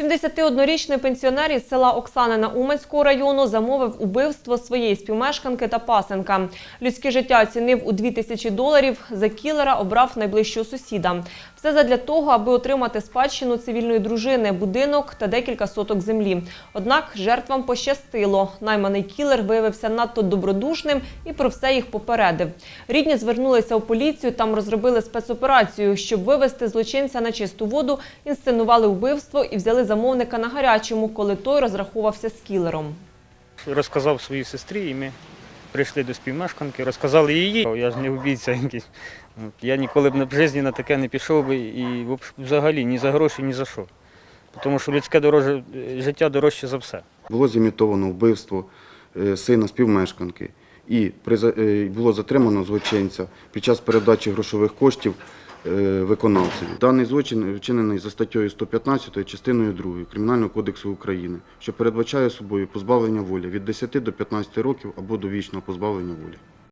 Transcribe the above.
71-річний пенсіонер із села Оксанина Уманського району замовив убивство своєї співмешканки та пасенка. Людське життя оцінив у 2000 доларів. За кілера обрав найближчого сусіда. Все задля того, аби отримати спадщину цивільної дружини, будинок та декілька соток землі. Однак жертвам пощастило. Найманий кілер виявився надто добродушним і про все їх попередив. Рідні звернулися у поліцію, там розробили спецоперацію, щоб вивести злочинця на чисту воду, інсценували вбивство і взяли замовника на гарячому, коли той розрахувався з кілером. Розказав своїй сестрі, і ми прийшли до співмешканки, розказали її. Я ж не вбійця якийсь. Я ніколи б на- в житті на таке не пішов би і взагалі ні за гроші, ні за що. Тому що людське дороже, життя дорожче за все. Було зімітовано вбивство е, сина співмешканки і е, було затримано злочинця під час передачі грошових коштів е. Даний злочин вчинений за статтею 115 частиною 2 Кримінального кодексу України, що передбачає собою позбавлення волі від 10 до 15 років або довічного позбавлення волі.